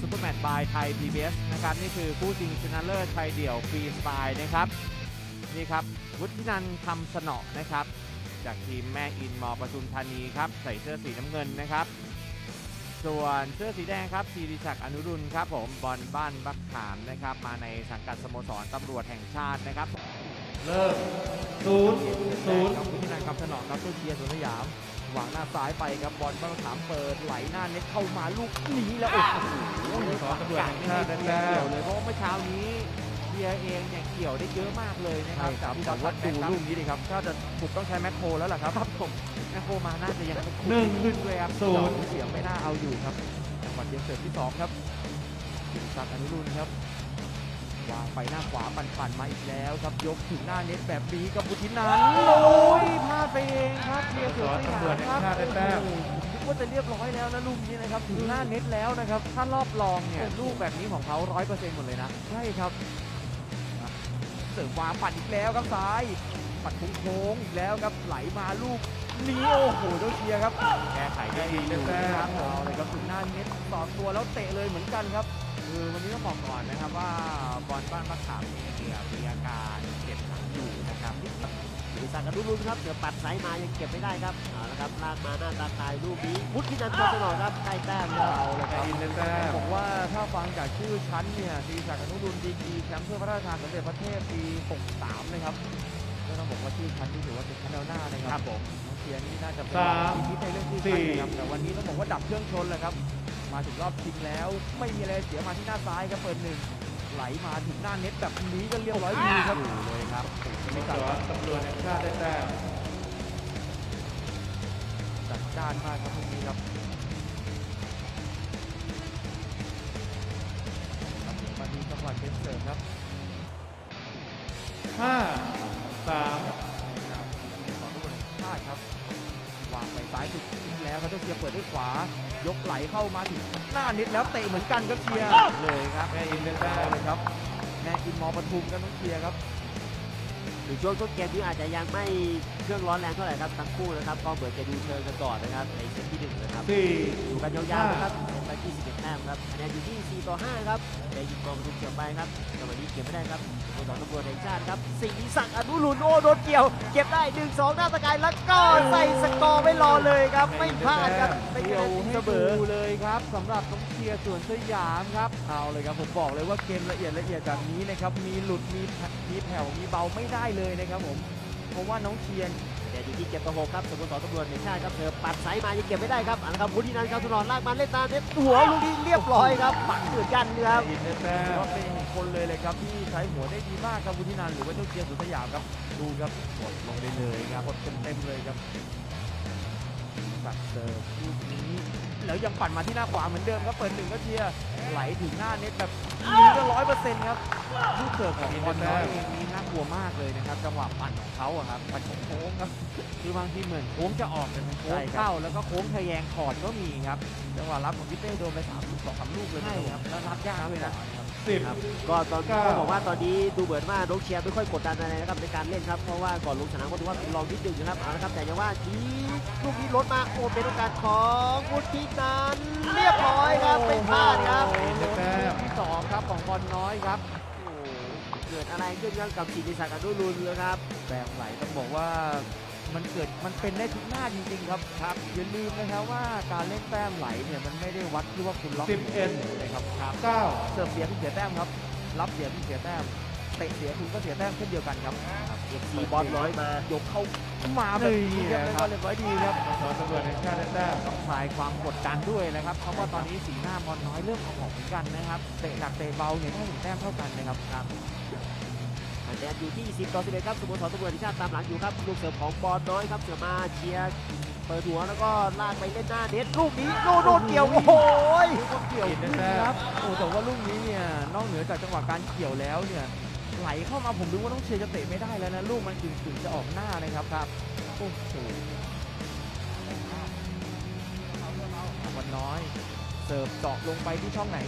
ซูเปอร์แมตช์บายไทย PBS นะครับนี่คือคู่จริงชนะเลิศไทยเดี่ยวฟรีสไตล์นะครับนี่ครับวุฒินันท์คำสนอนะครับ จากทีมแม่อินมอปทุมธานีครับใส่เสื้อสีน้ำเงินนะครับ ส่วนเสื้อสีแดงครับศิริศักดิ์อนุรุณครับผมบอลบ้านบักขามนะครับ มาในสังกัดสโมสรตำรวจแห่งชาตินะครับ เริ่มศูนย์ศูนย์ครับวุฒินันท์คำสนอครับตู้เชียร์สวนสยามห วางหน้าซ้ายไปครับบอลบ้านบักขามเปิดไหลหน้าเน็ตเข้ามาลูกนี้แล้วโอ้โหสองตำรวจแห่งชาติได้แต้เกี่ยวมเลยเพราะว่าเมื่อเช้านี้เบียร์เองเนี่ยเกี่ยวได้เยอะมากเลยนะครับใช่ครับที่แต่ว่าดูดูลูลูกกนี้ดิครับถ้าจะถูกต้องใช้แมคโครแล้วล่ะครับครับผมแมคโครมาน่าจะยังไม่คุ้มหนึ่งขึ้นเลยครับศูนย์เสียงไม่น่าเอาอยู่ครับจังหวะเกมเสิร์ฟที่สองครับศิริศักดิ์อนุรุณครับ วางไปหน้าขวาปั่นๆมาอีกแล้วครับยกถึงหน้าเน็ตแบบนี้กับบุทินันท์โอ้ยพลาดไปเองครับเบียร์เสือสตำรวจยามแห่งครับชาติได้แต้มคิดว่าจะเรียบร้อยแล้วนะลูกนี้นะครับถึงหน้าเน็ตแล้วนะครับถ้ารอบรองเนี่ยลูกแบบนี้ของเขาร้อยเปอร์เซ็นต์หมดเลยนะใช่ครับอะเสิร์ฟวางปั่นอีกแล้วครับซ้ายปัดโค้งๆอีกแล้วครับไหลมาลูกนี้โอ้โหเจ้าเชียร์ครับแก้ไขได้ดีอยู่นะครับเอาเลยครับถึงหน้าเน็ตสอดตัวแล้วเตะเลยเหมือนกันครับคือวันนี้ต้องบอกก่อนนะครับว่า บอลบ้านมะขามเองเนี่ยมีอาการเจ็บหลังอยู่นะครับศิริศักดิ์อนุรุณครับเดี๋ยวปัดสายมายังเก็บไม่ได้ครับเอาละครับลากมาหน้าตาตายลูกนี้พุทธินันท์คำสนอครับได้แต้มครับเอาเลยคแม่รับอินได้แต้มบอกว่าถ้าฟังจากชื่อชั้นเนี่ยดีศักดิ์อนุรุณดีกรีแชมป์เพื่อพระราชทานสมเด็จพระเทพปี 63 นะครับก็ต้องบอกว่าชื่อชั้นนี่ถือว่าเป็นชั้นแนวหน้านะครับผมน้องเชียร์นี่น่าจะเป็นสามทีมในเรื่องชื่อชั้นนะครับแต่วันนี้ต้องบอกว่าดับเครื่องชนเลยครับมาถึงรอบชิงแล้ว ไม่มีอะไรเสียมาที่หน้าซ้ายครับเปิดหนึ่ง ไหลมาถึงหน้าเน็ตแบบนี้ก็เรียบร้อยดีครับอยู่เลยครับสโมสรตำรวจแห่งชาติได้แต้มจัดจ้านมากครับพวกนี้ครับครับมาดูจังหวะเกมเสิร์ฟครับห้าสาม เจ้าเชียร์เปิดด้วยขวา ยกไหลเข้ามาถึงหน้านิดแล้วเตะเหมือนกันครับเชียร์เลยครับแม่อินได้แต้ได้มเลยครับแม่อินมอปทุมกันต้องเชียร์ครับหรือช่วงต้นเกมนี้อาจจะยังไม่เครื่องร้อนแรงเท่าไหร่ครับทั้งคู่นะครับก็เหมือนจะดูเชิงกันก่อนนะครับในเซตที่หนึ่งนะครับสี่อยู่กันยาวๆนะครับเป็นไปที่11แต้มครับคะแนนอยู่ที่4ต่อ5ครับแต่ยิงกองประตูเกี่ยวไปครับจังหวะนี้ เก็บไม่ได้ครับสโมสรตำรวจแห่งชาติครับสิริศักดิ์อนุรุณโอ้โดนเกี่ยว เก็บได้1 2หน้าตะกายแล้วก็ใส่สกอร์ไม่รอเลยครับ ไม่พลาดครับเป็นเดีคะยแนวนตีให้เสมดูอเลยครับสำหรับน้องเชียร์สวนสยามครับเอาเลยครับผมบอกเลยว่าเกมละเอียดละเอียดแบบนี้นะครับมีหลุดมีมีแผ่วมีเบาไม่ได้เลยนะครับผมเพราะว่าน้องเชียร์แต่อยู่ที่เก็บต่อหกครับสโมสรตำรวจแห่งชาติครับเธอปัดสายมายังเก็บไม่ได้ครับเอันครับวุฒินันท์ครับสุนทรลากมาเล่นตามเน็ตหัวลูกนี้เรียบร้อยครับปักเหมือนกันครับ แม่อินได้แต้ถือมว่าเป็นอีกคนเลยเลยครับที่ใช้หัวได้ดีมากครับวุฒินันท์หรือว่าเจ้าเชียร์สุนสยามครับดูครับกดลงได้เลยครับกดเต็มๆเลยครับสักเสิร์ฟลูกนี้แล้วยังปั่นมาที่หน้าขวาเหมือนเดิมครับเปิดหนึ่งก็เชียร์ไหลถึงหน้าเน็ตแบบนี้ก็ร้อยเปอร์เซ็นต์ครับลูกเสิร์ฟของบอลน้อยเองนี่น่ากลัวมากเลยนะครับจังหวะปั่นของเขาอะครับปั่นโค้งๆครับคือบางทีเหมือนโค้งจะออกแต่เป็นโค้งเข้าแล้วก็โค้งทะแยงขอดก็มีครับจังหวะรับของพี่เต้โดนไปสามลูกสองสามลูกเลยนะครับแล้วรับยากเลยนะ สิบครับก็ตอนเก้าก็บอกว่าตอนนี้ดูเหมือนว่าน้องเชียร์ไม่ค่อยกดดันอะไรนะครับในการเล่นครับเพราะว่าก่อนลงสนามก็ดูว่าเป็นรองนิดนึงนะครับเอาละครับแต่ยังว่าทีลูกนี้ลดมาโอ้เป็นโอกาสของวุฒินันท์เรียบร้อยครับไม่พลาดครับโอ้โหลูกที่สองครับของบอลน้อยครับโอ้เกิดอะไรขึ้นครับกับศิริศักดิ์อนุรุณเลยครับแบบไหลต้องบอกว่า มันเกิดมันเป็นได้ทุกหน้าจริงๆครับครับอย่าลืมนะครับว่าการเล่นแต้มไหลเนี่ยมันไม่ได้วัดที่ว่าคุณล็อกสิบเอ็ดเลยครับครับเก้าเสิร์ฟเสียคุณเสียแต้มครับ รับเสียคุณเสียแต้มเตะเสียคุณก็เสียแต้มเช่นเดียวกันครับเก็บสีบอลน้อยมายกเข้ามาแบบนี้ครับแล้วก็เรียบร้อยดีครับสโมสรตำรวจแห่งชาติได้แต้มต้องคลายความกดดันด้วยนะครับเพราะว่าตอนนี้สีหน้าบอลน้อยเริ่มออกเหมือนกันนะครับเตะหนักเตะเบาเนี่ยได้ถึงแต้มเท่ากันนะครับครับ คะแนนอยู่ที่10ต่อ 11 ครับสโมสรตำรวจแห่งชาติตามหลังอยู่ครับ ลูกเสิร์ฟของบอลน้อยครับเสือมาเชียร์เปิดหัวแล้วก็ลากไปเล่นหน้าเน็ตลูกนี้โน่นโน่นเกี่ยวโอ้โหยก็เกี่ยวขึ้นครับโอ้แต่ว่าลูกนี้เนี่ยนอกเหนือจากจังหวะการเกี่ยวแล้วเนี่ยไหลเข้ามาผมดูว่าต้องเชียร์จะเตะไม่ได้แล้วนะลูกมันถึงถึงจะออกหน้านะครับครับโอ้โหวันน้อย เสิร์ฟเจาะลงไปที่ช่องไหน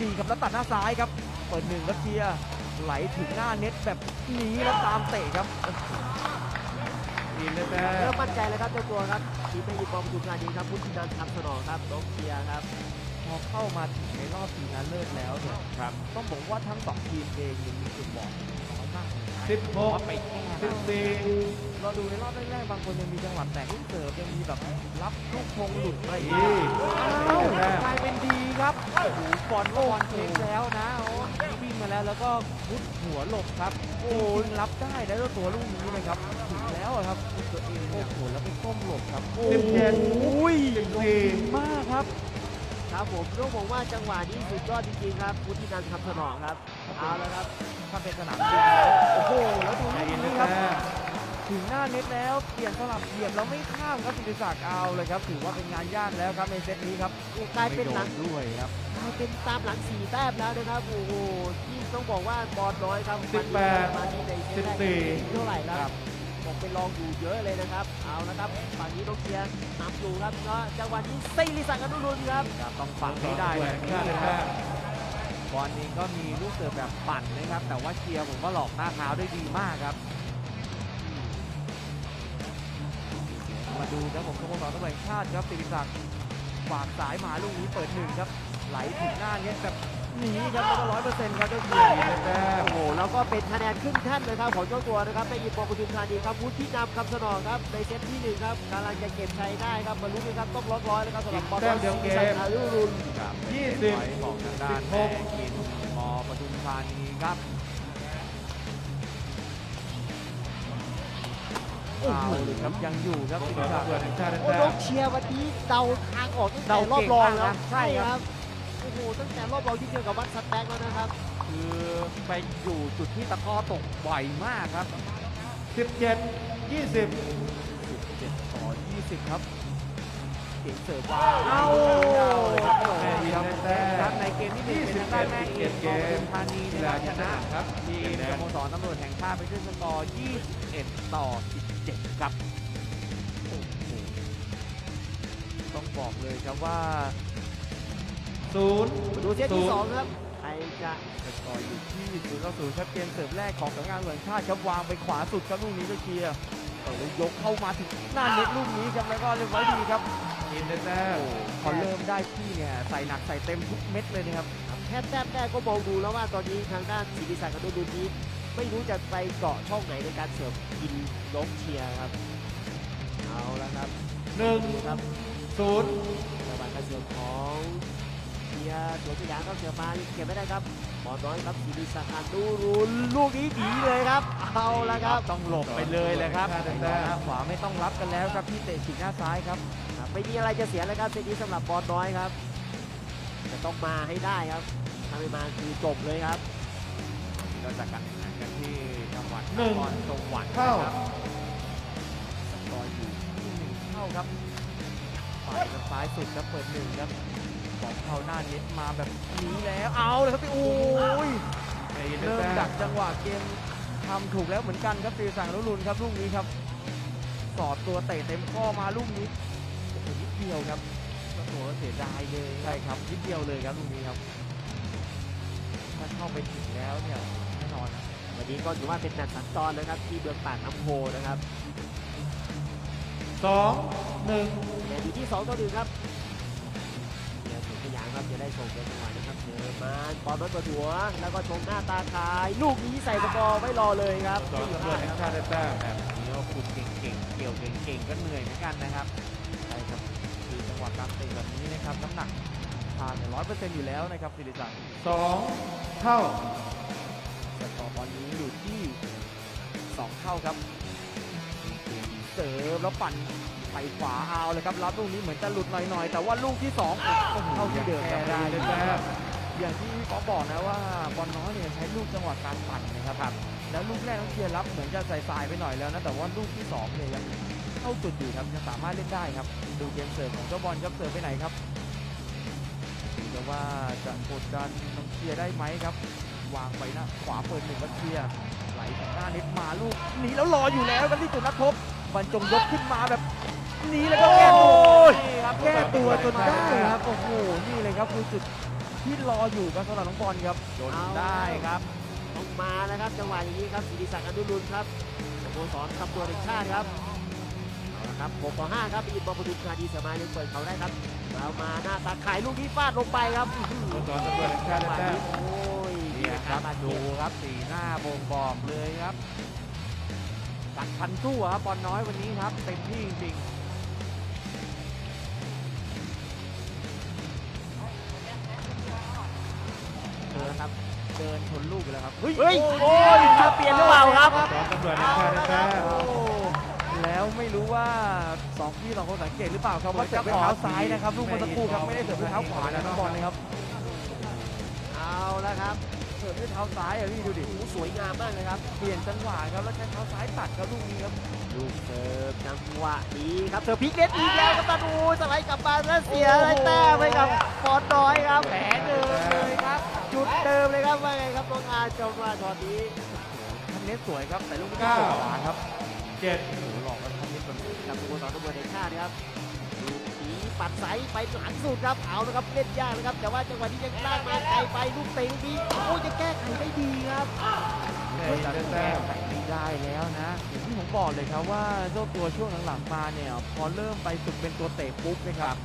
ดีครับแล้วตัดหน้าซ้ายครับ เปิดหนึ่งแล้วเชียร์ ไหลถึงหน้าเน็ตแบบนี้แล้วตามเตะครับอินได้แต้เริ่มมมั่นใจแล้วครับเจ้าตัวครับทีมไม่ยิงบอลประตูการดีครับพุทธินันท์ทำสนองครับน้องเชียร์ครับคอเข้ามาถึงในรอบชิงชนะเลิศแล้วเนี่ยครับต้องบอกว่าทั้งสองทีมเองยังมีจุดบอด สิบหกว่าไปแก้สิบนะสี่เราดูในรอบแรกๆบางคนยังมีจังหวะแตกลูกเสิร์ฟยังมีแบบรับลูกพงหลุดอะไรอย่างดีเงี้ยอ้าวกลายเป็นดีครับโอ้โหบอลก็บอลเช็คแล้วนะโอ้วิ่งมาแล้วแล้วก็พุดหัวหลบครับ โอ้ยรับได้แล้วตัวลูกนี้เลยครับถึงแล้วอะครับตัวเองโอ้โหแล้วไปก้มหลบครับโอ้สิบเจ็ดยสิบสี่มากครับ ครับผมต้องบอกว่าจังหวะนี้สุดยอดจริงๆครับพุทธินันท์คำสนองครับ เอาละครับ ถ้าเป็นสนามจริงแล้วโอ้โห แล้วดูใจลูกเย็นนี้นะครับแต้มถึงหน้าเน็ตแล้ว เปลี่ยนสลับเหยียบแล้วไม่ข้ามครับศิริศักดิ์เอาเลยครับ ถือว่าเป็นงานยากแล้วครับในเซตนี้ครับกลายเป็นหลังไม่โดด้วยครับกลายเป็นตามหลังสี่แต้มแล้วนะครับ โอ้โห ที่ต้องบอกว่าบอลน้อยครับสิบแปดมาที่ในเซสิตบแรกสี่เท่าไหร่ครับผมเป็นรองอยู่เยอะเลยนะครับ เอาละครับ ฝั่งนี้น้องเชียร์นำอยู่ครับก็จังหวะนี้ซิริศักดิ์อนุรุณครับครับ ต้องฝังให้ได้แหวแบบนนี้ก็มีลูกเสิร์ฟแบบปั่นนะครับ แต่ว่าเชียร์ผมว่าหลอกหน้าเท้าได้ดีมากครับ มาดูครับผมสโมสรตำรวจแห่งชาติครับศิริศักดิ์ฝากสายมาลูกนี้เปิดหนึ่งครับ ไหลถึงหน้าเนี้ยแบบ หนีครับแล้วก็ร้อยเปอร์เซ็นต์ครับเจ้าเชียร์แต้มโอ้โหแล้วก็เป็นคะแนนขึ้นแท่านนะครับของเจ้าตัวนะครับในยิมปอปทุมธานีครับวุฒินำคำสนองครับในเซตที่หนึ่งครับกำลังจะเก็บชัยได้ครับมาลุ้นกันครับต้องร้อยร้อยเลยครับสำหรับบอลแต้มเดียวเกมศิริศักดิ์อนุรุณครับยี่สิบไว้ของทางด้านสิบหแม่กกินมอปทุมธานีครับโอ้โหเอาเลยครับยังอยู่ครับสศิโมริสรศักตำรวจดิ์แห่งชาติโอ้แต้น้อมงเชียร์วันนี้เดาทางออกตั้งแต่เดารอบเก่งรองมากแล้วนะใช่ครับโอ้โหตั้งแต่รอบรองที่เจอกับวัดสแต็กแล้วนะครับ คือไปอยู่จุดที่ตะกร้อตกบ่อยมากครับสิบเจ็ดยี่สิบ17ต่อ20 ครับเก่งเสิร์ฟว่าเอาเลยครับแม่ยิงได้แต้ครัมบในเกมที่หนึ่งเป็นทางด้านแม่เอ21กองทุนธานีกีในฬาการชชนะนะครับทีมคะแนสนโมสรตำรวจแห่งชาติไปด้วยสกอร์21 ต่อ 17 ครับโอ้โหต้องบอกเลยครับว่า ศูนย์มาดูเซตที่สองครับใครจะสกอร์อยู่ที่ศูนย์ต่อศูนย์ครับเกมเสิร์ฟแรกของสำนักงานตำรวจแห่งชาติครับวางไปขวาสุดครับลูกนี้ก็เชียร์เปิดแล้วยกเข้ามาถึงหน้าเน็ตลูกนี้ครับแล้วก็เรียบร้อยดีครับอินได้แต้มพอเริ่มได้ที่เนี่ยใส่หนักใส่เต็มทุกเม็ดเลยนะครับแค่แต้มแรกก็มองดูแล้วว่าตอนนี้ทางด้านศิริศักดิ์อนุรุณนี้ไม่รู้จะไปเกาะช่องไหนในการเสิร์ฟกินล้มเชียร์ครับเอาละครับหนึ่งครับศูนย์จังหวะการเสิร์ฟของ เียสวนสยามครับเสิร์ฟมาเก็บไม่ได้ครับบอลน้อยครับศิริศักดิ์อนุรุณลูกนี้หนีเลยครับ เอาละครับ ต้องหลบไปเลยเลยครับหน้าขวาไม่ต้องรับกันแล้วครับที่เตะฉีกหน้าซ้ายครับไม่มีอะไรจะเสียแล้วครับเซตนี้สำหรับบอลน้อยครับจะต้องมาให้ได้ครับถ้าไม่มาคือจบเลยครับเราจะกันแข่งขันกันที่จังหวัดนครสวรรค์ครับก็อยู่ที่หนึ่งเข้าครับฝ่ายซ้ายสุดครับเปิดหนึ่งครับ บอลเข้าหน้าเน็ตมาแบบนี้แล้วเอาเลยครับพี่โอ้ยใจเย็นได้เริ่มแต้ดัมกจังหวะเกมทำถูกแล้วเหมือนกันครับตีสั่งลุลุนครับลูกนี้ครับสอดตัวเตะเต็มข้อมาลูกนี้โอ้โหนิดเดียวครับโอ้โหเสียดายเลยใช่ครับนิดเดียวเลยครับลูกนี้ครับถ้าเข้าไปถึงแล้วเนี่ยแน่นอนนะวันนี้ก็ถือว่าเป็นแมตช์สัญจรนะครับที่เมืองปากน้ำโพนะครับสองหนึ่งแต่อยู่ที่2ต่อ1ครับเดี๋ยว สุดสยามครับจะได้ส่งเป็นจังหวะนะครับเจอมาบอลน้อยเปิดหัว แล้วก็ชงหน้าตาคาย ลูกนี้ใส่สกอร์ไม่รอเลยครับสองตำรวจแห่งชาติได้แต้มแบบนี้ก็ขุดเก่งๆ เกี่ยวเก่งๆ ก็เหนื่อยเหมือนกันนะครับใช่ครับคือจังหวะการเตะแบบนี้นะครับน้ำหนักทานร้อยเปอร์เซ็นต์อยู่แล้วนะครับสิริศักดิ์สองเท่าแต่ต่อบอลนี้อยู่ที่สองเท่าครับเสิร์ฟแล้วปั่น ไปขวาเอาเลยครับรับลูกนี้เหมือนจะหลุดหน่อยๆ แต่ว่าลูกที่สองโอ้โหเข้าที่เดิมครับแก้ได้เลยแต้มอย่างที่พี่ป๊อปบอกนะว่าบอลน้อยเนี่ยใช้ลูกจังหวะการปั่นนะครับแล้วลูกแรกต้องเชียร์รับเหมือนจะใส่สายไปหน่อยแล้วนะแต่ว่าลูกที่สองเนี่ยยังเข้าจุดอยู่ครับยังสามารถเล่นได้ครับ ดูเกมเสิร์ฟของเจ้าบอลครับเสิร์ฟไปไหนครับดูจะว่าจะกดดันน้องเชียร์ได้ไหมครับ วางไปหนะขวาเปิดหนึ่งวัดเชียร์ไหลถึงหน้าเน็ตมาลูกหนีแล้วรออยู่แล้วครับที่จุดนัดพบบรรจงยกขึ้นมาแบบห นีแล้วก็แก้ตัวนี่ครับแก้ตัวจนได้ครับ โอ้โห นี่เลยครับคือจุดที่รออยู่ครับสำหรับน้องบอลครับโดนได้ครับต้องมานะครับจังหวะอย่างนี้ครับศิริศักดิ์อนุรุณครับสโมสรตำรวจแห่งชาติครับเอาละครับ6ต่อ5ครับอีกบอลปทุมธานีเสมายังเปิดเขาได้ครับแล้วมาหน้าตาขายลูกนี้ฟาดลงไปครับอื้อหือสโมสรตำรวจแห่งชาติได้แต้มโอ้ยเนี่ยครับดูครับสีหน้าบ่งบอกเลยครับกัดพันสู้ครับบอลน้อยวันนี้ครับเต็มที่จริงเเดินชนลูกไปแล้วครับเฮ้ย โอ้ยจะเปลี่ยนหรือเปล่าครับสโมสรตำรวจแห่งชาติได้แต้มโอ้แล้วไม่รู้ว่าสองพี่สองคนสังเกตหรือเปล่าครับว่าเสิร์ฟด้วยเท้าซ้ายนะครับลูกเมื่อสักครู่ครับไม่ได้เสิร์ฟด้วยเท้าขวานะน้องบอลนะครับ เอาแล้วครับเสิร์ฟด้วยเท้าซ้ายอะพี่ดูดิโอ้โหสวยงามมากเลยครับ เปลี่ยนจังหวะครับแล้วใช้เท้าซ้ายตัดครับลูกนี้ครับลูกเสิร์ฟจังหวะนี้ครับเสิร์ฟพลิกเน็ตอีกแล้วครับตาดูสไลด์กลับมาแล้วเสียอะไรแต้มให้กับปอนน้อยครับแหมเดิมเลยครับ จุดเดิมเลยครับว่าไงครับน้องอาจงมาช็อตนี้ทันเน็ตสวยครับแต่ลูกนี้เก้าขวาครับเจ็ดโอ้โหหลอกกันทันเน็ตแบบกับสโมสรตำรวจแห่งชาติครับลูกนี้ปัดไซส์ไปหลังสุดครับเอาละครับเล่นยากนะครับ แต่ว่าจังหวะนี้ยังลากมาไกลไปลูกเตะลูกนี้โอ้ยจะแก้ไขได้ดีครับเจ็เฮ้ดยได้แก้แต้มไขไม่ได้แล้วนะอย่างที่ผมบอกเลยครับว่าเจ้าตัวช่วงหลังๆมาเนี่ยพอเริ่มไปฝึกเป็นตัวเตะปุ๊บนะครับ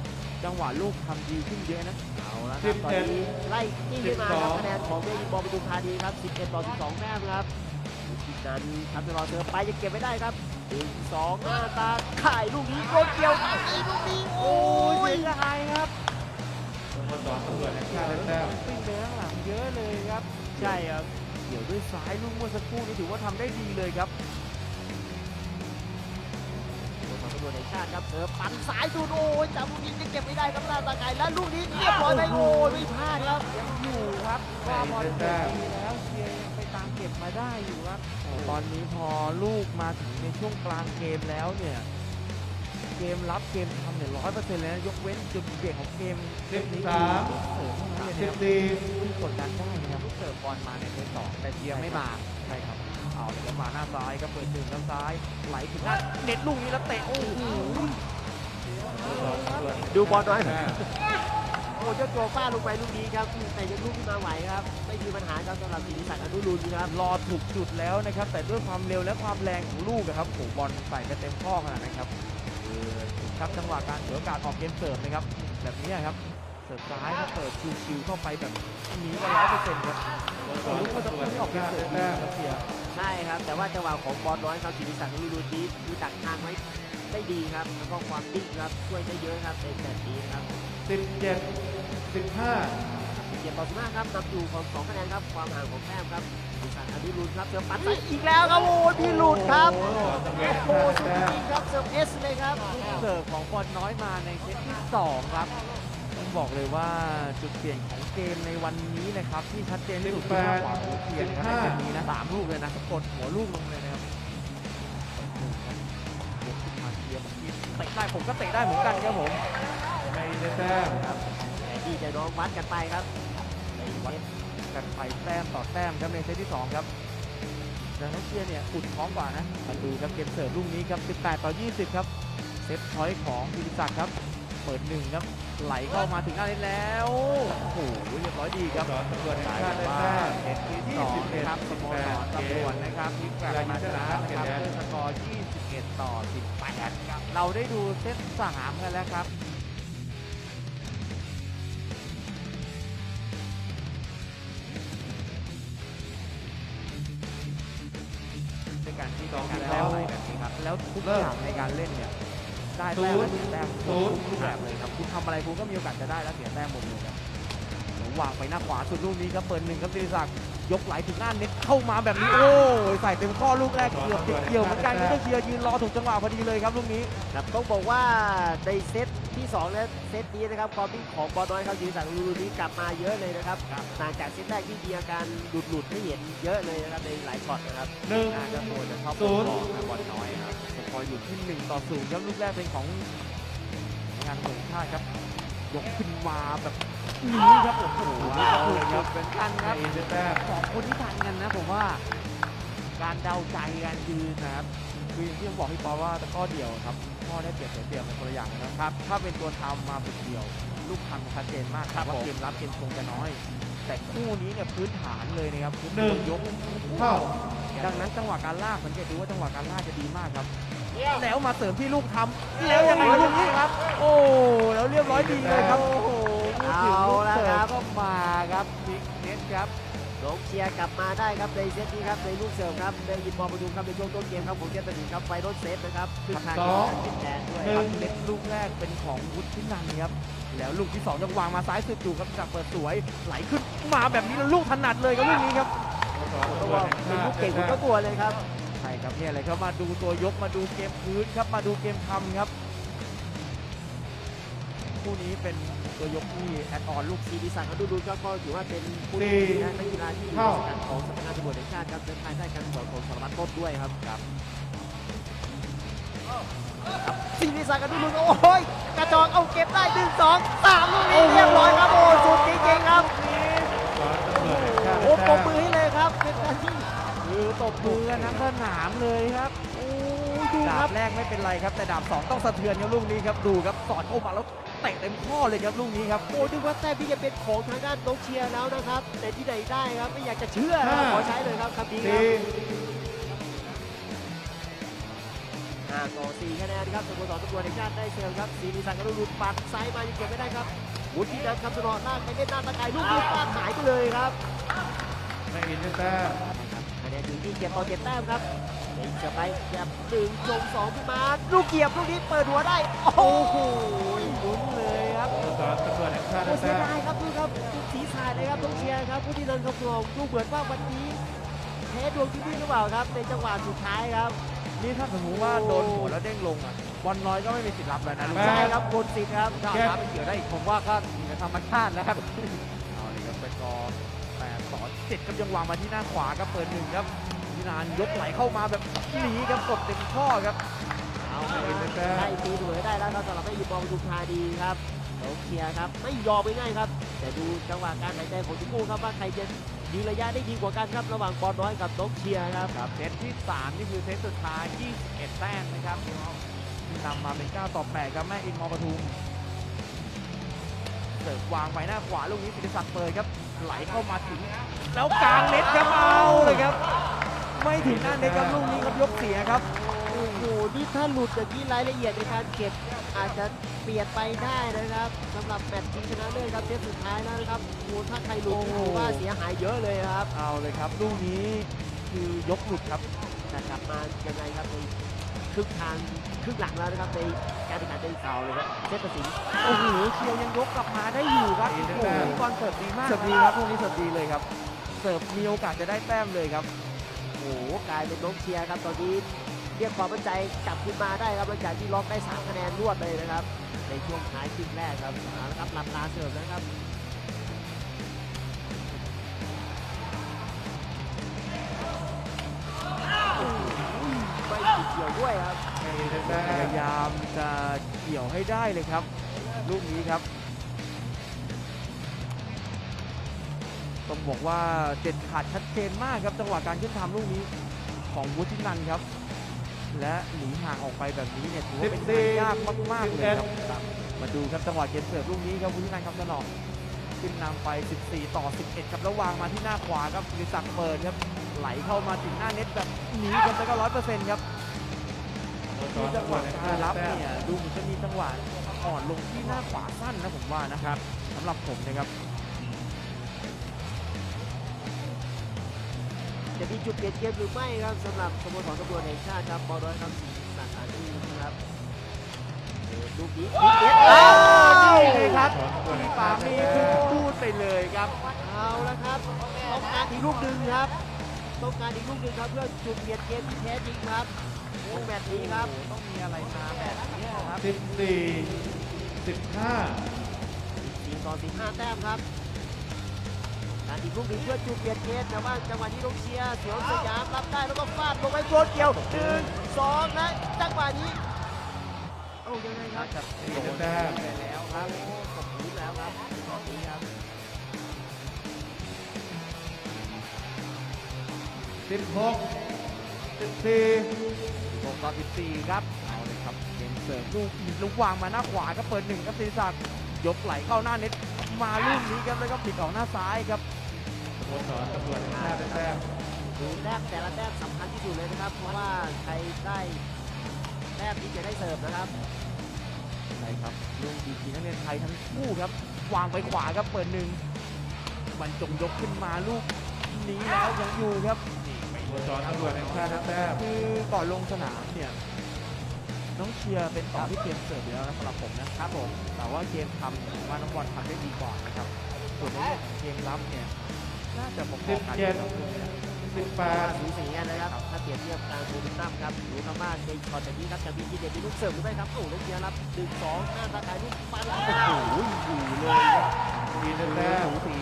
จังหวะลูกทำดีขึ้นเยอะนะเอาละครับตอนนี้ไล่จี้ขึ้นมาครับคะแนนของเมยิงบอลปทุมธานีครับ 11 ต่อ 12 แต้มครับลูกนั้นครับจะรอเธอไปยังเก็บไม่ได้ครับหนึ่งสองหน้าตาข่ายลูกนี้โดนเกี่ยวตัดไอ้ลูกนี้โอ้โอ้ยยเสียดายครับสโมสรตำรวจแห่งชาติได้แต้มปิ้งไปข้างหลังเยอะเลยครับ ใช่ครับเกี่ยวด้วยซ้ายลูกเมื่อสักครู่นี้ถือว่าทำได้ดีเลยครับ ตำรวจแห่งชาติครับเธอปั่นสายดูโอ้ยจับลูกนี้ยังเก็บไม่ได้ครับหน้าตาข่ายแล้วลูกนี้เรียบร้อยไปโอ้ยไม่พลาดครับยังอยู่ครับว่าบอลเกิดดีแล้วเชียร์ยังไปตามเก็บมาได้อยู่ครับโอ้ตอนนี้พอลูกมาถึงในช่วงกลางเกมแล้วเนี่ยเกมรับเกมทำเนี่ยร้อยเปอร์เซ็นต์เลยนะยกเว้นจุดเปลี่ยนของเกมสิบสามเสิร์ฟเท่านั้นเลยสินะบครับสี่ที่กดดันได้นะครับลูกเสิร์ฟบอลมาในเซตสองแต่เชียร์ไม่มาใช่ครับ เอาเลยครับมาหน้าซ้ายครับเปิดหนึ่งแล้วซ้ายไหลถึงหน้าเน็ตลูกนี้แล้วเตะโอ้โหสโมสรตำรวจดูบอลหน่อยแต้มโอ้เจ้าตัวฟาดลงไปลูกนี้ครับแต่ยังลูกขึ้นมาไหวครับ ไม่มีปัญหาครับสำหรับศิริศักดิ์อนุรุณครับรอถูกจุดแล้วนะครับ แต่ด้วยความเร็วและความแรงของลูกอะครับโอ้โหบอลใส่กันเต็มข้อขนาดนั้นครับคือครับจังหวะการเสียโอกาสออกเกมเสิร์ฟนะครับ แบบนี้ครับ เสิร์ฟซ้ายก็เปิดชิวๆเข้าไปแบบนี้ก็ร้อยเปอร์เซ็นต์ครับสโมลูกสก็รจะตำรวจไม่แห่ออกงเกมชาติเสิได้ร์ฟแต้มครับเชียร์ใช่ครับ แต่ว่าจังหวะของบอลน้อยครับศิริศักดิ์อนุรุณนี้คือดักทางไว้ได้ดีครับแล้วก็ความดิ้นครับช่วยได้เยอะครับในแบบนี้นะครับสิบเจ็ดสิบห้าเกียรติต่อสิบห้าครับนำอยู่ของสองคะแนนครับความห่างของแต้มครับศิริศักดิ์อนุรุณครับเจอปัดใส่อีกแล้วครับโอ้ยพี่หลุดครับสโมสรตำรวจโอ้แห่งโหชาติสุดได้แต้มจริงๆครับเสิร์ฟเอสเลยครับ เสิร์ฟของบอลน้อยมาในเซตที่สองครับต้อง บอกเลยว่าจุดเปลี่ยนของเกมในวันนี้นะครับ ที่ชัดเจนที่สุดคือหน้าขวาของเทียนนะครับในเกมนี้นะสามลูกเลยนะกดหัวลูกลงเลยนะครับยกขึ้นมาเทียบเตะได้ผมก็เตะได้เหมือนกันครับผมไม่ได้แต้มครับแต่ที่จะน้องวัดกันไปครับในวัดกันไปแต้มต่อแต้มครับในเซตที่สองครับแต่นักเชียร์เนี่ยอุดท้องกว่านะมาดูครับเกมเสิร์ฟลูกนี้ครับ 18 ต่อ 20 ครับเซตพอยต์ของพิริศักดิ์ครับ เปิดหนึ่งครับ ไหลเข้ามาถึงหน้าเน็ตแล้ว โอ้โหเรียบร้อยดีคสรับโมสรตำรวจแห่งกลายชาเป็ตินได้ว่าแต้มเซตที่สองนะครับสโมสรตำรวจนะครับพลิกกลับมาชนะนะครับด้วยสกอร์ 21 ต่อ 18 ครับ เราได้ดูเซตสามกันแล้วครับในการที่ต้องการแต้มอะไรแบบนี้ครับ แล้วทุกอย่างในการเล่นเนี่ย ได้แต้มและเสียแต้มหมดทุกรูปแบบเลยครับคุณทำอะไรคุณก็มีโอกาสจะได้และเสียแต้มหมดเลยครับเดี๋ย ววางไปหน้าขวาสุดลูกนี้ครับเปิดหนึ่งครับศิริศักดิ์ยกไหลถึงหน้าเน็ตเข้ามาแบบนี้โอ้ยใส่เต็มข้อลูกแรกเกือบติดเกี่ยวเหมือนกันก็เชียร์ยืนรอถูกจังหวะพอดีเลยครับลูกนี้ครับต้องบอกว่าในเซตที่2และเซตนี้นะครับความวิ่งของบอลน้อยครับศิริศักดิ์ลูนี้กลับมาเยอะเลยนะครับต่างจากเซตแรกที่มีอาการหลุดหลุดๆให้เห็นเยอะเลยนะครับในหลายช็อตนะครับหนึ่งน่าจะตัวจะชอบศูนย์บอลน้อยครับสกอร์อยู่ที่หนึ่งต่อศูนย์ครับลูกแรกเป็นของงานเมืองชาติครับ ยกขึ้นมาแบบนี้ครับโอ้โหถูกครับเป็นกันครับไม่ได้แต้มสองคนที่ทันกันนะผมว่า การเดาใจการยืนนะครับคืออย่างที่ผมบอกพี่ปอว่าตะกร้อเดียวครับพ่อได้เปรียบเสียเปรียบเป็นคนละอย่างนะครับ ถ้าเป็นตัวทำมาฝึกเดียว ลูกทำชัดเจนมากครับว่าเกมรับเกมคงจะน้อย แต่คู่นี้เนี่ยพื้นฐานเลยนะครับคือหนึ่งยกเท่าดังนั้นจังหวะการลากสังเกตดูว่าจังหวะการลากจะดีมากครับ แล้วมาเสริมที่ลูกทำแล้วยังไงลูกนี้ครับ โอ้แล้วเรียบร้อยดีเลยครับโอ้โหพูดถึงลูกเสริมก็มาครับบิ๊กเน็ตครับลงเชียร์กลับมาได้ครับในเซตนี้ครับในลูกเสิร์ฟครับในยินบอลมาดูครับในช่วงต้นเกมครับผมเกมตัดสินครับไฟโดนเซฟนะครับขึ้นทางสองเป็นแดนด้วยหคนึ่รับงเน็ตลูกแรกเป็นของวุฒินันท์ครับแล้วลูกที่สองจังวางมาซ้ายสุดอยู่ครับจากเปิดสวยไหลขึ้นมาแบบนี้แล้วลูกถนัดเลยครับลูกนี้ครับตัวเป็นลูกเก่งของเจ้าตัวเลยครับใช่ ครับเนี่ยอะไรครับมาดูตัวยกมาดูเกมพื้นครับมาดูเกมทำครับคู่นี้เป็นตัวยกที่แอดออนลูกทีดีสันเขาดูดูครับก็ถือว่าเป็นผู้สี่ที่นักกีฬาที่อยู่ในสังกัดของสำนักงานตำรวจแห่งชาติครับเดินทางได้การสอนของสารวัตรต้นด้วยครับครับทีดีสันเขาดูดูโอ้ยกระจอกเอาเก็บได้หนึ่งสองสามลูกนี้เรียบร้อยครับโอ้สุดจริงๆครับสอนตำรวจแห่งชาติโอ้ปรบมือให้เลยครับเป็นการที่ คือตบมือกันทั้งสนามเลยครับโอ้ดูดาครับบแรกไม่เป็นไรครับ แต่ดาบสองต้องสะเทือนครับลูกนี้ครับดูครับสอดเข้ามาแล้วเตะเต็มข้อเลยครับลูกนี้ครับ โอ้ดูว่าแต้มที่จะเป็นของทางด้านน้องเชียร์แล้วนะครับ แต่ที่ไหนได้ครับไม่อยากจะเชื่อนะครับขอใช้เลยครับคำนี้ครับ สี่ห้าต่อสี่คะแนนครับสโมสรตำรวจแห่งชาติได้เสิร์ฟครับสีนิสันกรุณปัดซ้ายมายังเก็บไม่ได้ครับวุฒินันท์คำสนอลากไปเล่นหน้าตะไคร้ลูกนี้ฟาดหายไปเลยครับไม่อินได้แต้มคะแนนอยู่ที่เจ็ดต่อเจ็ดแต้มครับเด็กจะไปเก็บหนึ่งจงสองขึ้นมาลูกเกียบลูกนี้เปิดหัวได้ โอ้โหลุ้นเลยครับสอนตำรวจแห่งชาติโอ้ได้เสียแต้มดายครับดูครับทุกสีสาดเลยครับต้องเชียร์ครับผู้ที่เดินคำนองดูเหมือนว่าวันนี้แพ้ดวงที่นี่หรือเปล่าครับ ในจังหวะสุดท้ายครับนี่ถ้าสมมติว่าโดนหัวแล้วเด้งลงอะบอลน้อยก็ไม่มีสิทธิ์รับแล้วนะลูกใช่ครับคนสิทธิ์ครับถ้าเอาน้ำเป็นเหยื่อได้อีกผมว่าก็ธรรมชาติแล้วครับเอาเลยครับไปกอร์แปดต่อ เจ็ดครับยังวางมาที่หน้าขวาครับเปิดหนึ่งครับพินานยกไหลเข้ามาแบบหนีครับกดเต็มข้อครับเอาไปได้ตีเสมอได้แล้วครับสำหรับไม่ยิงบอลปทุมธานีครับต้องเชียร์ครับไม่ยอมง่ายๆครับ แต่ดูจังหวะการหายใจของทุกคู่ครับว่าใครจะยิงระยะได้ดีกว่ากันครับระหว่างบอลน้อยกับน้องเชียร์ครับครับเซตที่ 3 นี่คือเซตสุดท้าย 21 แต้มนะครับที่นำมาเป็น 9 ต่อ 8 ครับแม่อินมอปทุมเสิร์ฟวางไปหน้าขวาลูกนี้ศิริศักดิ์เปิดครับ ไหลเข้ามาถึง แล้วกลางเน็ตครับเอาเลยครับ ไม่ถึงหน้าเน็ตครับลูกนี้ครับยกเสียครับโอ้โหนี่ถ้าหลุดอย่างนี้รายละเอียดในการเก็บ อาจจะเปลี่ยนไปได้นะครับสำหรับแมตช์ชิงชนะเลิศครับเซตสุดท้ายแล้วนะครับโอ้โหถ้าใครหลุดนี่ถือว่าเสียหายเยอะเลยครับเอาเลยครับลูกนี้คือยกหลุดครับจะกลับมายังไงครับในครึ่งทางครึ่งหลังแล้วนะครับในการแข่งขันใน เสาเลยครับเซตตัดสินโอ้โหเชียวยังยกกลับมาได้อยู่ครับโอ้โหบอลเสิร์ฟดีมากเสิร์ฟดีครับพวกนี้เสิร์ฟดีเลยครับ เสิร์ฟมีโอกาสจะได้แต้มเลยครับโอ้โหกลายเป็นน้องเชียร์ครับตอนนี้เรียกความมั่นใจกลับขึ้นมาได้ครับหลังจากที่ล็อกได้3คะแนนรวดเลยนะครับ ในช่วงท้ายครึ่งแรกครับเอาละครับลำลาเสิร์ฟนะครับโอ้โหไม่ติดเกี่ยวด้วยครับไม่อินได้ พแต้มยายามจะเกี่ยวให้ได้เลยครับ ลูกนี้ครับ ต้องบอกว่าเด็ดขาดชัดเจนมากครับจังหวะการขึ้นทำลูกนี้ของวุฒินันท์ครับ และหนีห่างออกไปแบบนี้เนี่ยถือว่าเป็นงานยากมากๆเลยครับครับมาดูครับจังหวะเกมเสิร์ฟลูกนี้ครับวุฒินันท์ครับตลอดขึ้นนำไป 14 ต่อ 11 ครับแล้ววางมาที่หน้าขวาครับศิริศักดิ์เปิดครับไหลเข้ามาถึงหน้าเน็ตแบบหนีกันแล้วก็ร้อยเปอร์เซ็นต์ครับ สอนจังหวะการรับเนี่ยดูเหมือนจะมีจังหวะอ่อนลงที่หน้าขวาสั้นนะผมว่านะครับสำหรับผมนะครับจะมีจุดเปลี่ยนเกมหรือไม่ครับสำหรับสโมสรตำรวจแห่งชาติครับบอลน้อยครับสีสันอานีนะครับดลูกนี้นิดเดียวอ้าวนี่เลยครับพี่ปามีได้คือพูดไปเลยครับเอาละครับต้องการอีกลูกหนึ่งครับต้องการอีกลูกหนึ่งครับเพื่อจุดเปลี่ยนเกมที่แท้จริงครับ ของแมตช์นี้ครับ ต้องมีอะไรมาแบบนี้ครับสิบสี่สิบห้า4ต่อ15แต้มครับการอีกลูกหนึ่งเพื่อจุดเปียนเกมแต่ว่าจังหวะนี้ต้องเชียร์เสียวสยามรับได้แล้วก็ฟาดลงไปโดนเกี่ยวหนึ่งสองและจังหวะนี้เอ้ยังไงครับจะโดนไปแล้วครับตบหูแล้วครับตอนนี้ครับสิบหกสิบสี่ งต่อ14ครับเอาเลยครับเกมเสิร์ฟลูกลูกวางมาหน้าขวาก็เปิดหนึ่งครับศิริศักดิ์ยกไหลเข้าหน้าเน็ตมาลูกนี้ครับแล้วก็ปิดออกหน้าซ้ายครับสโมสรตำรวจแห่งชาติได้แต้มดูแต้มแต่ละแต้มสำคัญที่สุดเลยนะครับ เพราะว่าใครได้แต้มที่จะได้เสิร์ฟนะครับใช่ครับลูกดีกีนักเรียนไทยทั้งคู่ครับ วางไปขวาครับเปิดหนึ่งบรรจงยกขึ้นมาลูกนี้แล้วยังอยู่ครับ สโมสรตำรวจแห่งชาติได้แต้มคือก่อนลงสนามเนี่ยน้องเชียร์เป็นต่อที่เกมเสิร์ฟอยู่แล้วนะสำหรับผมนะครับผมแต่ว่าเกมทำผมว่าน้องบอลทำได้ดีกว่านะครับส่วนในเรื่องของเกมรับเนี่ยน่าจะพอสิบๆกันเจ็ดครับสิบแปดสูสีกันนะครับถ้าเปรียบเทียบการโมเมนตัมครับรู้กันว่าในช็อตแบบนี้ครับจะมีทีเด็ดมีลูกเสิร์ฟหรือไม่ครับโอ้ลูกเดียวรับหนึ่งสองหน้าตาขายลูกปันโอ้โหอยู่เลยครับมีได้สูแต้มสี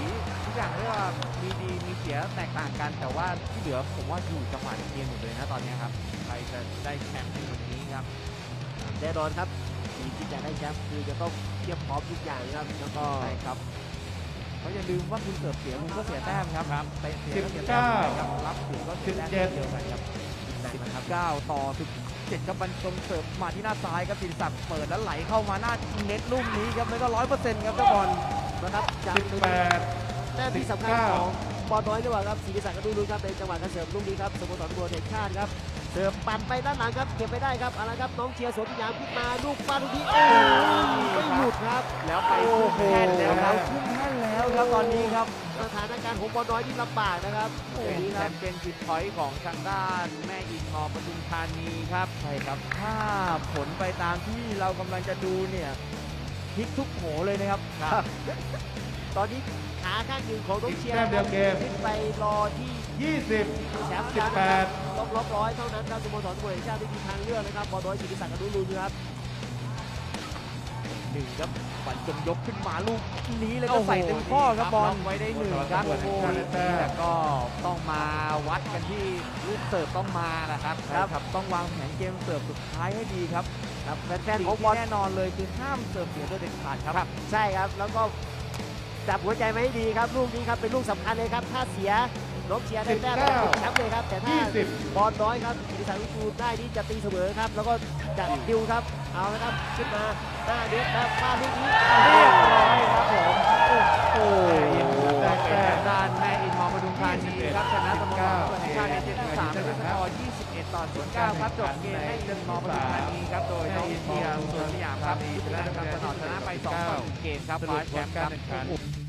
ทุกอย่างเรียกว่ามีดีมี เสียแตกต่างกันแต่ว่าที่เหลือผมว่าอยู่จังหวะในเกมหมดเลยนะตอนนี้ครับใครจะได้แชมป์ในวันนี้ครับแน่นอนครับทีมที่จะได้แชมป์คือจะต้องเทียบพร้อมทุกอย่างครับแล้วก็ใช่ครับเพราะอย่าลืมว่าคุณเสิร์ฟเสียคุณก็เสียแต้มครับครับเตะเสียก็เสียสิบแต้เก้ามครับรับถึงก็เสียแต้มสิบเจ็ดเดียวกันครับหนักนะครับ19ต่อ17ครับบรรจงเสิร์ฟมาที่หน้าซ้ายครับสินศักดิ์เปิดแล้วไหลเข้ามาหน้าเน็ตลูกนี้ครับแล้วก็ร้อยเปอร์เซ็นต์ครับเจ้าบอลนะครับจากสิบแปดแต้มที่สำคัญสิบเก้าของ บอลน้อยดีกว่าครับศรีศักดิ์ก็ดูรู้ครับในจังหวะการเสิร์ฟลูกนี้ครับสโมสรตำรวจแห่งชาติครับเสิร์ฟปั่นไปด้านหลังครับเก็บไปได้ครับเอาละครับน้องเชียร์สวนสยามขึ้นมาลูกปั้นลูกนี้โอ้ยไม่หลุดครับ แล้วไปขึ้นแท่นแล้วครับขึ้นแท่นแล้วครับตอนนี้ครับสถานการณ์ของบอลน้อยที่ลำบากนะครับโอ้เป็นโหแชครับมป์เป็นจุดพอยต์ของทางด้านแม่อินมอปทุมธานีครับใช่ครับถ้าผลไปตามที่เรากำลังจะดูเนี่ยพลิกทุกโผเลยนะครับ ตอนนี้ขาข้างหนึ่งของน้องเชียร์อีกแต้มเดียวเกม ขึ้นไปรอที่ยี่สิบแชมป์สิบกันแปนะครับดรอบรอบร้อยเท่านั้นครับสโมสรตำรวจแห่งชาติไม่มีทางเลือกนะครับบอลน้อยศรีศักดิ์อนุรุณครับหนึ่งครับบรรจงยกขึ้นมาลูกนี้แล้วก็ใส่เต็มข้อครับบอลไว้ได้หนึ่งครับโอ้โอ้โหโหแต่ก็ต้องมาวัดกันที่ลูกเสิร์ฟต้องมานะครับครับต้องวางแผนเกมเสิร์ฟสุดท้ายให้ดีครับครับแฟสิ่นงๆของบที่อลแน่นอนเลยคือห้ามเสิร์ฟเสียโดยเด็ดขาดครับ ใช่ครับ แล้วก็ จับหัวใจไว้ให้ดีครับลูกนี้ครับเป็นลูกสำคัญเลยครับ ถ้าเสียน้องเชียร์ได้แต้มสิบเก้าแชมป์เลยครับ แต่ถ้ายี่สิบบอลน้อยครับศิริศักดิ์วิทูลได้นี่จะตีเสมอครับ แล้วก็จะดิวครับ เอาละครับขึ้นมาหน้าเด็ดครับฟาดลูกนี้เรียบร้อยครับผมโอ้โหได้แต้เป็นมทางด้านแม่อินมอปทุม ธานีครับชนะสโมสรแห่งชาติในเซตที่สามเป็นสกอร์21 ต่อ 19 ครับจบเกมให้เดินมอปทุมธานีครับโดยน้องเทียมสวนสยามครับชนะนะครับตลอดชนะไป2ต่อ1เกมครับคว้าแชมป์ครับ